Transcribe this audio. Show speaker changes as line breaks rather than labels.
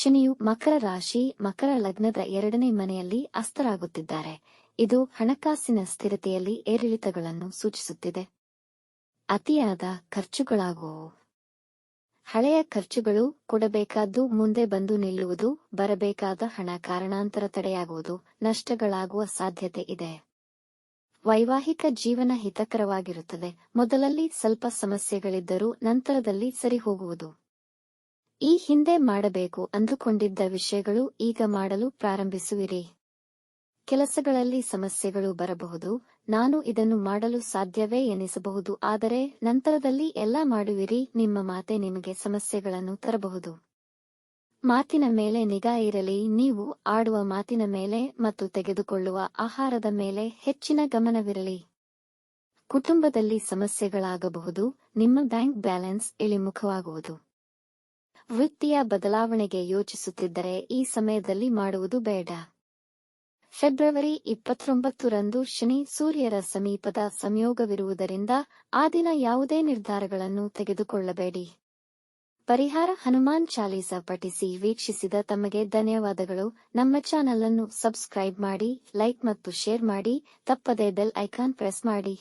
ಶನಿಯು ಮಕರ ರಾಶಿ, ಮಕರ ಲಗ್ನದ ಎರಡನೇ ಮನೆಯಲ್ಲಿ ಅಸ್ತರಾಗುತ್ತಿದ್ದಾರೆ. ಇದು ಹಣಕಾಸಿನ ಸ್ಥಿರತೆಯಲ್ಲಿ ಏರಿಳಿತಗಳನ್ನು ಸೂಚಿಸುತ್ತಿದೆ. ಅತಿಯಾದ ಖರ್ಚುಗಳಾಗುವು ಹಳೆಯ ಖರ್ಚುಗಳು ಕೊಡಬೇಕಾದ್ದು ಮುಂದೆ ಬಂದು ನಿಲ್ಲುವುದು, ಬರಬೇಕಾದ ಹಣ ಕಾರಣಾಂತರ ತಡೆಯಾಗುವುದು, ನಷ್ಟಗಳಾಗುವ ಸಾಧ್ಯತೆ ಇದೆ. ವೈವಾಹಿಕ ಜೀವನ ಹಿತಕರವಾಗಿರುತ್ತದೆ. ಮೊದಲಲ್ಲಿ ಸ್ವಲ್ಪ ಸಮಸ್ಯೆಗಳಿದ್ದರೂ ನಂತರದಲ್ಲಿ ಸರಿಹೋಗುವುದು. ಈ ಹಿಂದೆ ಮಾಡಬೇಕು ಅಂದುಕೊಂಡಿದ್ದ ವಿಷಯಗಳು ಈಗ ಮಾಡಲು ಪ್ರಾರಂಭಿಸುವಿರಿ. ಕೆಲಸಗಳಲ್ಲಿ ಸಮಸ್ಯೆಗಳು ಬರಬಹುದು, ನಾನು ಇದನ್ನು ಮಾಡಲು ಸಾಧ್ಯವೇ ಎನಿಸಬಹುದು, ಆದರೆ ನಂತರದಲ್ಲಿ ಎಲ್ಲ ಮಾಡುವಿರಿ, ನಿಮ್ಮ ಮಾತೆ ನಿಮಗೆ ಸಮಸ್ಯೆಗಳನ್ನು ತರಬಹುದು. ಮಾತಿನ ಮೇಲೆ ನಿಗಾ ಇರಲಿ, ನೀವು ಆಡುವ ಮಾತಿನ ಮೇಲೆ ಮತ್ತು ತೆಗೆದುಕೊಳ್ಳುವ ಆಹಾರದ ಮೇಲೆ ಹೆಚ್ಚಿನ ಗಮನವಿರಲಿ. ಕುಟುಂಬದಲ್ಲಿ ಸಮಸ್ಯೆಗಳಾಗಬಹುದು, ನಿಮ್ಮ ಬ್ಯಾಂಕ್ ಬ್ಯಾಲೆನ್ಸ್ ಇಳಿಮುಖವಾಗುವುದು. ವೃತ್ತಿಯ ಬದಲಾವಣೆಗೆ ಯೋಚಿಸುತ್ತಿದ್ದರೆ ಈ ಸಮಯದಲ್ಲಿ ಮಾಡುವುದು ಬೇಡ. ಫೆಬ್ರವರಿ ಇಪ್ಪತ್ತೊಂಬತ್ತರಂದು ಶನಿ ಸೂರ್ಯರ ಸಮೀಪದ ಸಂಯೋಗವಿರುವುದರಿಂದ ಆ ದಿನ ಯಾವುದೇ ನಿರ್ಧಾರಗಳನ್ನು ತೆಗೆದುಕೊಳ್ಳಬೇಡಿ. ಪರಿಹಾರ ಹನುಮಾನ್ ಚಾಲೀಸ ಪಠಿಸಿ ವೀಕ್ಷಿಸಿದ ತಮಗೆ ಧನ್ಯವಾದಗಳು. ನಮ್ಮ ಚಾನಲ್ ಅನ್ನು ಸಬ್ಸ್ಕ್ರೈಬ್ ಮಾಡಿ, ಲೈಕ್ ಮತ್ತು ಶೇರ್ ಮಾಡಿ, ತಪ್ಪದೆ ಬೆಲ್ ಐಕಾನ್ ಪ್ರೆಸ್ ಮಾಡಿ.